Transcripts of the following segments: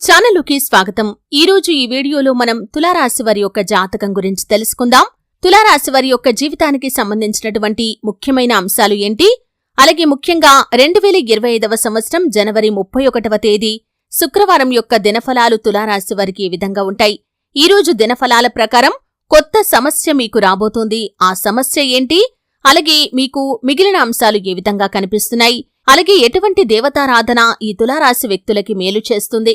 ఛానలుకి స్వాగతం. ఈరోజు ఈ వీడియోలో మనం తులారాశి వారి యొక్క జాతకం గురించి తెలుసుకుందాం. తులారాశి వారి యొక్క జీవితానికి సంబంధించినటువంటి ముఖ్యమైన అంశాలు ఏంటి? అలాగే ముఖ్యంగా రెండు వేల ఇరవై ఐదవ సంవత్సరం జనవరి ముప్పై ఒకటవ తేదీ శుక్రవారం యొక్క దినఫలాలు తులారాశి వారికి ఈ విధంగా ఉంటాయి? ఈ రోజు దినఫలాల ప్రకారం కొత్త సమస్య మీకు రాబోతోంది. ఆ సమస్య ఏంటి? అలాగే మీకు మిగిలిన అంశాలు ఏ విధంగా కనిపిస్తున్నాయి? అలాగే ఎటువంటి దేవతారాధన ఈ తులారాశి వ్యక్తులకి మేలు చేస్తుంది?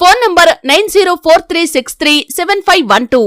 Phone number nine zero four three six three seven five one two.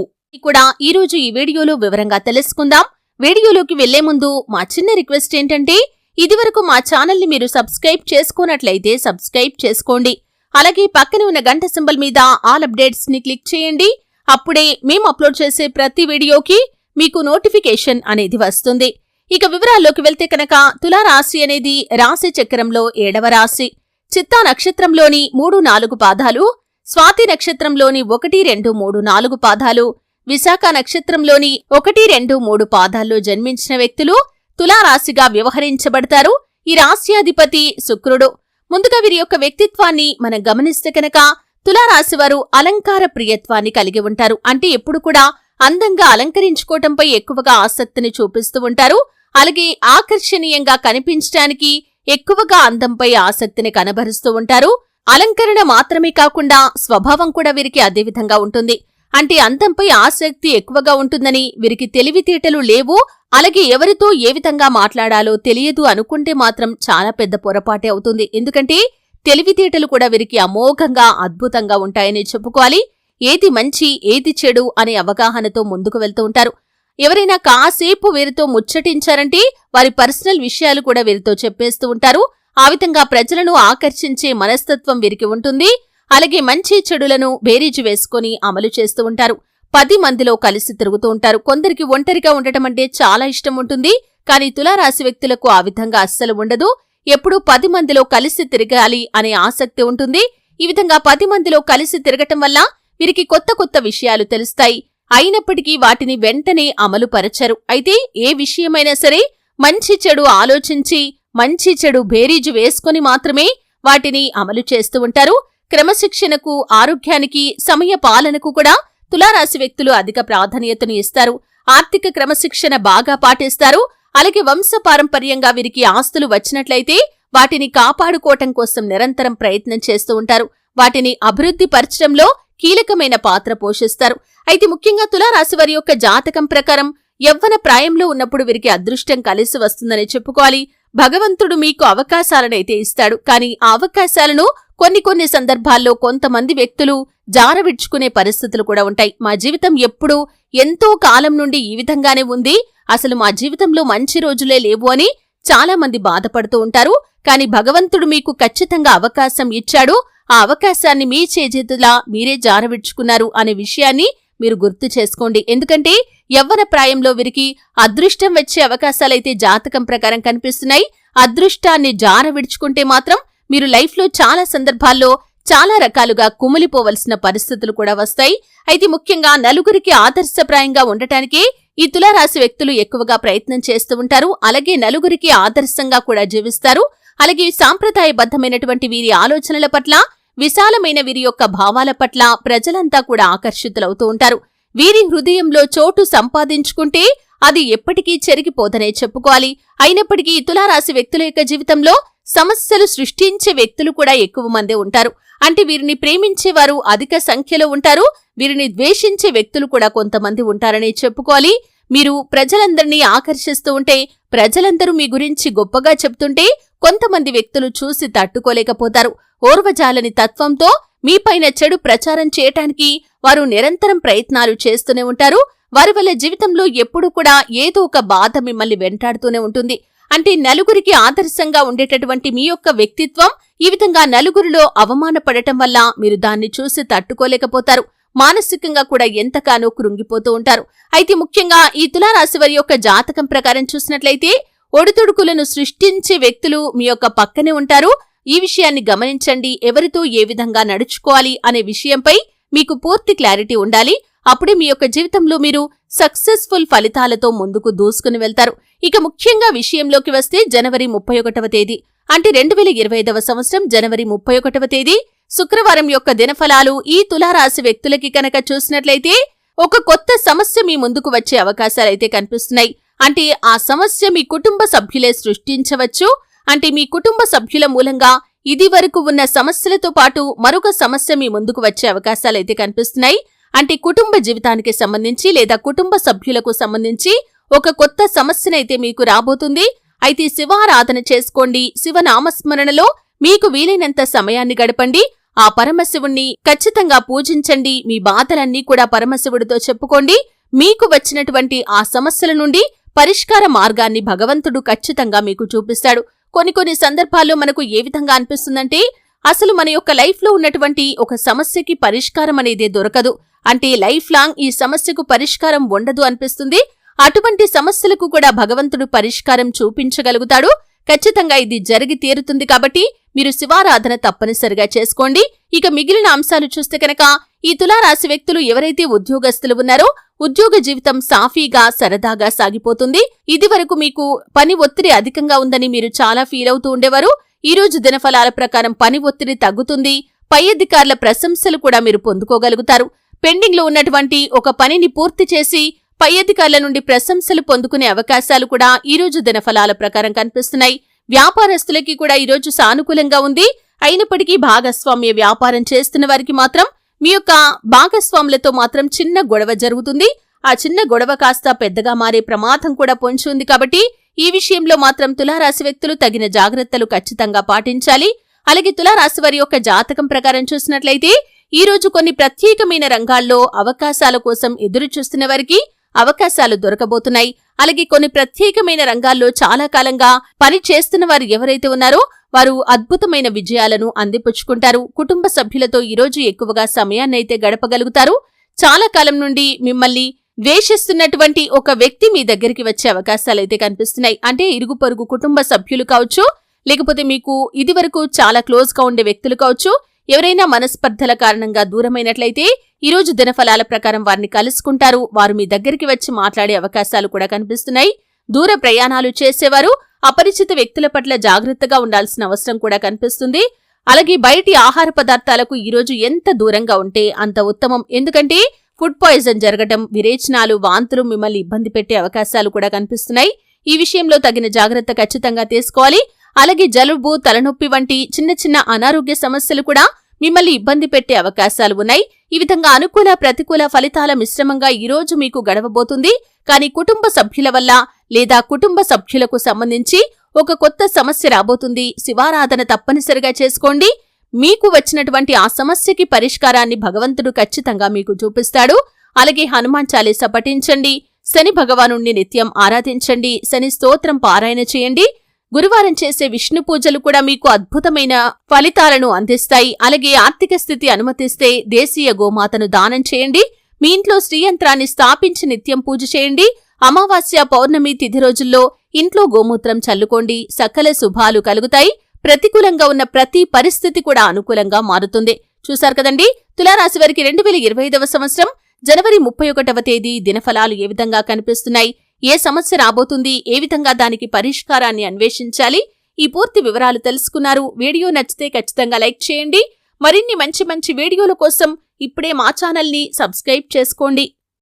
కూడా ఈ రోజు ఈ వీడియోలో వివరంగా తెలుసుకుందాం. వీడియోలోకి వెళ్ళే ముందు మా చిన్న రిక్వెస్ట్ ఏంటంటే ఇదివరకు మా ఛానల్ని మీరు సబ్స్క్రైబ్ చేసుకున్నట్లయితే సబ్స్క్రైబ్ చేసుకోండి. అలాగే పక్కన ఉన్న గంట సింబల్ మీద ఆల్ అప్డేట్స్ని క్లిక్ చేయండి. అప్పుడే మేము అప్లోడ్ చేసే ప్రతి వీడియోకి మీకు నోటిఫికేషన్ అనేది వస్తుంది. ఇక వివరాల్లోకి వెళ్తే కనుక తులారాశి అనేది రాశి చక్రంలో ఏడవ రాశి. చిత్తా నక్షత్రంలోని మూడు నాలుగు పాదాలు స్వాతి నక్షత్రంలోని ఒకటి రెండు మూడు నాలుగు పాదాలు విశాఖ నక్షత్రంలోని ఒకటి రెండు మూడు పాదాల్లో జన్మించిన వ్యక్తులు తులారాశిగా వ్యవహరించబడతారు. ఈ రాశ్యాధిపతి శుక్రుడు. ముందుగా వీరి యొక్క వ్యక్తిత్వాన్ని మనం గమనిస్తే కనుక తులారాశివారు అలంకార ప్రియత్వాన్ని కలిగి ఉంటారు. అంటే ఎప్పుడు కూడా అందంగా అలంకరించుకోవటంపై ఎక్కువగా ఆసక్తిని చూపిస్తూ ఉంటారు. అలాగే ఆకర్షణీయంగా కనిపించడానికి ఎక్కువగా అందంపై ఆసక్తిని కనబరుస్తూ ఉంటారు. అలంకరణ మాత్రమే కాకుండా స్వభావం కూడా వీరికి అదేవిధంగా ఉంటుంది. అంటే అందంపై ఆసక్తి ఎక్కువగా ఉంటుందని వీరికి తెలివితేటలు లేవు. అలాగే ఎవరితో ఏ విధంగా మాట్లాడాలో తెలియదు అనుకుంటే మాత్రం చాలా పెద్ద పొరపాటే అవుతుంది. ఎందుకంటే తెలివితేటలు కూడా వీరికి అమోఘంగా అద్భుతంగా ఉంటాయని చెప్పుకోవాలి. ఏది మంచి ఏది చెడు అనే అవగాహనతో ముందుకు వెళ్తూ ఉంటారు. ఎవరైనా కాసేపు వీరితో ముచ్చటించారంటే వారి పర్సనల్ విషయాలు కూడా వీరితో చెప్పేస్తూ ఉంటారు. ఆ విధంగా ప్రజలను ఆకర్షించే మనస్తత్వం వీరికి ఉంటుంది. అలాగే మంచి చెడులను బేరీజు వేసుకుని అమలు చేస్తూ ఉంటారు. పది మందిలో కలిసి తిరుగుతూ ఉంటారు. కొందరికి ఒంటరిగా ఉండటం అంటే చాలా ఇష్టం ఉంటుంది. కానీ తులారాశి వ్యక్తులకు ఆ విధంగా అస్సలు ఉండదు. ఎప్పుడూ పది మందిలో కలిసి తిరగాలి అనే ఆసక్తి ఉంటుంది. ఈ విధంగా పది మందిలో కలిసి తిరగటం వల్ల వీరికి కొత్త కొత్త విషయాలు తెలుస్తాయి. అయినప్పటికీ వాటిని వెంటనే అమలుపరచరు. అయితే ఏ విషయమైనా సరే మంచి చెడు ఆలోచించి మంచి చెడు బేరీజు వేసుకుని మాత్రమే వాటిని అమలు చేస్తూ ఉంటారు. క్రమశిక్షణకు ఆరోగ్యానికి సమయ పాలనకు కూడా తులారాశి వ్యక్తులు అధిక ప్రాధాన్యతను ఇస్తారు. ఆర్థిక క్రమశిక్షణ బాగా పాటిస్తారు. అలాగే వంశపారంపర్యంగా వీరికి ఆస్తులు వచ్చినట్లయితే వాటిని కాపాడుకోవటం కోసం నిరంతరం ప్రయత్నం చేస్తూ ఉంటారు. వాటిని అభివృద్ధి పరచడంలో కీలకమైన పాత్ర పోషిస్తారు. అయితే ముఖ్యంగా తులారాశి వారి యొక్క జాతకం ప్రకారం యవ్వన ప్రాయంలో ఉన్నప్పుడు వీరికి అదృష్టం కలిసి వస్తుందని చెప్పుకోవాలి. భగవంతుడు మీకు అవకాశాలనైతే ఇస్తాడు. కానీ ఆ అవకాశాలను కొన్ని కొన్ని సందర్భాల్లో కొంతమంది వ్యక్తులు జారవిడ్చుకునే పరిస్థితులు కూడా ఉంటాయి. మా జీవితం ఎప్పుడూ ఎంతో కాలం నుండి ఈ విధంగానే ఉంది. అసలు మా జీవితంలో మంచి రోజులే లేవు అని చాలా మంది బాధపడుతూ ఉంటారు. కానీ భగవంతుడు మీకు ఖచ్చితంగా అవకాశం ఇచ్చాడు. ఆ అవకాశాన్ని మీ చేజేతులా మీరే జారవిడ్చుకున్నారు అనే విషయాన్ని మీరు గుర్తు చేసుకోండి. ఎందుకంటే యవ్వన ప్రాయంలో వీరికి అదృష్టం వచ్చే అవకాశాలైతే జాతకం ప్రకారం కనిపిస్తున్నాయి. అదృష్టాన్ని జార విడుచుకుంటే మాత్రం మీరు లైఫ్లో చాలా సందర్భాల్లో చాలా రకాలుగా కుమిలిపోవలసిన పరిస్థితులు కూడా వస్తాయి. అయితే ముఖ్యంగా నలుగురికి ఆదర్శప్రాయంగా ఉండటానికే ఈ తులారాశి వ్యక్తులు ఎక్కువగా ప్రయత్నం చేస్తూ ఉంటారు. అలాగే నలుగురికి ఆదర్శంగా కూడా జీవిస్తారు. అలాగే సాంప్రదాయబద్ధమైనటువంటి వీరి ఆలోచనల పట్ల విశాలమైన వీరి యొక్క భావాల పట్ల ప్రజలంతా కూడా ఆకర్షితులవుతూ ఉంటారు. వీరి హృదయంలో చోటు సంపాదించుకుంటే అది ఎప్పటికీ చెరిగిపోదనే చెప్పుకోవాలి. అయినప్పటికీ తులారాశి వ్యక్తుల యొక్క జీవితంలో సమస్యలు సృష్టించే వ్యక్తులు కూడా ఎక్కువ మందే ఉంటారు. అంటే వీరిని ప్రేమించేవారు అధిక సంఖ్యలో ఉంటారు. వీరిని ద్వేషించే వ్యక్తులు కూడా కొంతమంది ఉంటారని చెప్పుకోవాలి. మీరు ప్రజలందరినీ ఆకర్షిస్తూ ఉంటే ప్రజలందరూ మీ గురించి గొప్పగా చెప్తుంటే కొంతమంది వ్యక్తులు చూసి తట్టుకోలేకపోతారు. ఓర్వజాలని తత్వంతో మీపైన చెడు ప్రచారం చేయటానికి వారు నిరంతరం ప్రయత్నాలు చేస్తూనే ఉంటారు. వారి వల్ల జీవితంలో ఎప్పుడూ కూడా ఏదో ఒక బాధ మిమ్మల్ని వెంటాడుతూనే ఉంటుంది. అంటే నలుగురికి ఆదర్శంగా ఉండేటటువంటి మీ యొక్క వ్యక్తిత్వం ఈ విధంగా నలుగురిలో అవమానపడటం వల్ల మీరు దాన్ని చూసి తట్టుకోలేకపోతారు. మానసికంగా కూడా ఎంతగానో కృంగిపోతూ ఉంటారు. అయితే ముఖ్యంగా ఈ తులారాశి వారి యొక్క జాతకం ప్రకారం చూసినట్లయితే ఒడిదుడుకులను సృష్టించే వ్యక్తులు మీ యొక్క పక్కనే ఉంటారు. ఈ విషయాన్ని గమనించండి ఎవరితో ఏ విధంగా నడుచుకోవాలి అనే విషయంపై మీకు పూర్తి క్లారిటీ ఉండాలి. అప్పుడే మీ యొక్క జీవితంలో మీరు సక్సెస్ఫుల్ ఫలితాలతో ముందుకు దూసుకుని వెళ్తారు. ఇక ముఖ్యంగా విషయంలోకి వస్తే జనవరి ముప్పై ఒకటవ తేదీ. అంటే రెండు వేల ఇరవై ఐదవ సంవత్సరం జనవరి ముప్పై ఒకటవ తేదీ. శుక్రవారం యొక్క దినఫలాలు ఈ తులారాశి వ్యక్తులకి కనుక చూసినట్లయితే ఒక కొత్త సమస్య మీ ముందుకు వచ్చే అవకాశాలైతే కనిపిస్తున్నాయి. అంటే ఆ సమస్య మీ కుటుంబ సభ్యులే సృష్టించవచ్చు. అంటే మీ కుటుంబ సభ్యుల మూలంగా ఇది వరకు ఉన్న సమస్యలతో పాటు మరొక సమస్య మీ ముందుకు వచ్చే అవకాశాలైతే కనిపిస్తున్నాయి. అంటే కుటుంబ జీవితానికి సంబంధించి లేదా కుటుంబ సభ్యులకు సంబంధించి ఒక కొత్త సమస్యనైతే మీకు రాబోతుంది. అయితే శివారాధన చేసుకోండి. శివనామస్మరణలో మీకు వీలైనంత సమయాన్ని గడపండి. ఆ పరమశివుణ్ణి ఖచ్చితంగా పూజించండి. మీ బాధలన్నీ కూడా పరమశివుడితో చెప్పుకోండి. మీకు వచ్చినటువంటి ఆ సమస్యల నుండి పరిష్కార మార్గాన్ని భగవంతుడు ఖచ్చితంగా మీకు చూపిస్తాడు. కొన్ని కొన్ని సందర్భాల్లో మనకు ఏ విధంగా అనిపిస్తుందంటే అసలు మన యొక్క లైఫ్లో ఉన్నటువంటి ఒక సమస్యకి పరిష్కారం అనేది దొరకదు. అంటే లైఫ్ లాంగ్ ఈ సమస్యకు పరిష్కారం ఉండదు అనిపిస్తుంది. అటువంటి సమస్యలకు కూడా భగవంతుడు పరిష్కారం చూపించగలుగుతాడు. ఖచ్చితంగా ఇది జరిగి తీరుతుంది కాబట్టి మీరు శివారాధన తప్పనిసరిగా చేసుకోండి. ఇక మిగిలిన అంశాలు చూస్తే కనుక ఈ తులారాశి వ్యక్తులు ఎవరైతే ఉద్యోగస్తులు ఉన్నారో ఉద్యోగ జీవితం సాఫీగా సరదాగా సాగిపోతుంది. ఇదివరకు మీకు పని ఒత్తిడి అధికంగా ఉందని మీరు చాలా ఫీల్ అవుతూ ఉండేవారు. ఈ రోజు దినఫలాల ప్రకారం పని ఒత్తిడి తగ్గుతుంది. పై అధికారుల ప్రశంసలు కూడా మీరు పొందుకోగలుగుతారు. పెండింగ్లో ఉన్నటువంటి ఒక పనిని పూర్తి చేసి పై అధికారుల నుండి ప్రశంసలు పొందుకునే అవకాశాలు కూడా ఈ రోజు దినఫలాల ప్రకారం కనిపిస్తున్నాయి. వ్యాపారస్తులకి కూడా ఈ రోజు సానుకూలంగా ఉంది. అయినప్పటికీ భాగస్వామ్య వ్యాపారం చేస్తున్న వారికి మాత్రం మీ యొక్క భాగస్వాములతో మాత్రం చిన్న గొడవ జరుగుతుంది. ఆ చిన్న గొడవ కాస్త పెద్దగా మారే ప్రమాదం కూడా పొంచి ఉంది కాబట్టి ఈ విషయంలో మాత్రం తులారాశి వ్యక్తులు తగిన జాగ్రత్తలు ఖచ్చితంగా పాటించాలి. అలాగే తులారాశి వారి యొక్క జాతకం ప్రకారం చూసినట్లయితే ఈ రోజు కొన్ని ప్రత్యేకమైన రంగాల్లో అవకాశాల కోసం ఎదురు చూస్తున్న వారికి అవకాశాలు దొరకబోతున్నాయి. అలాగే కొన్ని ప్రత్యేకమైన రంగాల్లో చాలా కాలంగా పని చేస్తున్న వారు ఎవరైతే ఉన్నారో వారు అద్భుతమైన విజయాలను అందిపుచ్చుకుంటారు. కుటుంబ సభ్యులతో ఈరోజు ఎక్కువగా సమయాన్నైతే గడపగలుగుతారు. చాలా కాలం నుండి మిమ్మల్ని ద్వేషిస్తున్నటువంటి ఒక వ్యక్తి మీ దగ్గరికి వచ్చే అవకాశాలైతే కనిపిస్తున్నాయి. అంటే ఇరుగు పొరుగు కుటుంబ సభ్యులు కావచ్చు లేకపోతే మీకు ఇదివరకు చాలా క్లోజ్గా ఉండే వ్యక్తులు కావచ్చు ఎవరైనా మనస్పర్ధల కారణంగా దూరమైనట్లయితే ఈరోజు దినఫలాల ప్రకారం వారిని కలుసుకుంటారు. వారు మీ దగ్గరికి వచ్చి మాట్లాడే అవకాశాలు కూడా కనిపిస్తున్నాయి. దూర ప్రయాణాలు చేసేవారు అపరిచిత వ్యక్తుల పట్ల జాగ్రత్తగా ఉండాల్సిన అవసరం కూడా కనిపిస్తుంది. అలాగే బయటి ఆహార పదార్థాలకు ఈరోజు ఎంత దూరంగా ఉంటే అంత ఉత్తమం. ఎందుకంటే ఫుడ్ పాయిజన్ జరగడం విరేచనాలు వాంతులు మిమ్మల్ని ఇబ్బంది పెట్టే అవకాశాలు కూడా కనిపిస్తున్నాయి. ఈ విషయంలో తగిన జాగ్రత్త ఖచ్చితంగా తీసుకోవాలి. అలాగే జలుబు తలనొప్పి వంటి చిన్న చిన్న అనారోగ్య సమస్యలు కూడా మిమ్మల్ని ఇబ్బంది పెట్టే అవకాశాలు ఉన్నాయి. ఈ విధంగా అనుకూల ప్రతికూల ఫలితాల మిశ్రమంగా ఈ రోజు మీకు గడవబోతుంది. కానీ కుటుంబ సభ్యుల వల్ల లేదా కుటుంబ సభ్యులకు సంబంధించి ఒక కొత్త సమస్య రాబోతుంది. శివారాధన తప్పనిసరిగా చేసుకోండి. మీకు వచ్చినటువంటి ఆ సమస్యకి పరిష్కారాన్ని భగవంతుడు ఖచ్చితంగా మీకు చూపిస్తాడు. అలాగే హనుమాన్ చాలీస పఠించండి. శని భగవాను నిత్యం ఆరాధించండి. శని స్తోత్రం పారాయణ చేయండి. గురువారం చేసే విష్ణు పూజలు కూడా మీకు అద్భుతమైన ఫలితాలను అందిస్తాయి. అలాగే ఆర్థిక స్థితి అనుమతిస్తే దేశీయ గోమాతను దానం చేయండి. మీ ఇంట్లో శ్రీయంత్రాన్ని స్థాపించి నిత్యం పూజ చేయండి. అమావాస్య పౌర్ణమి తిథి రోజుల్లో ఇంట్లో గోమూత్రం చల్లుకోండి సకల శుభాలు కలుగుతాయి ప్రతికూలంగా ఉన్న ప్రతి పరిస్థితి కూడా అనుకూలంగా మారుతుంది. చూశారు కదండి? తులారాశి వారికి రెండు వేల ఇరవై ఐదవ సంవత్సరం జనవరి ముప్పై ఒకటవ తేదీ దినఫలాలు ఏ విధంగా కనిపిస్తున్నాయి? ఏ సమస్య రాబోతుంది? ఏ విధంగా దానికి పరిష్కారాన్ని అన్వేషించాలి? ఈ పూర్తి వివరాలు తెలుసుకున్నారు. వీడియో నచ్చితే ఖచ్చితంగా లైక్ చేయండి. మరిన్ని మంచి మంచి వీడియోల కోసం ఇప్పుడే మా ఛానల్ని సబ్స్క్రైబ్ చేసుకోండి.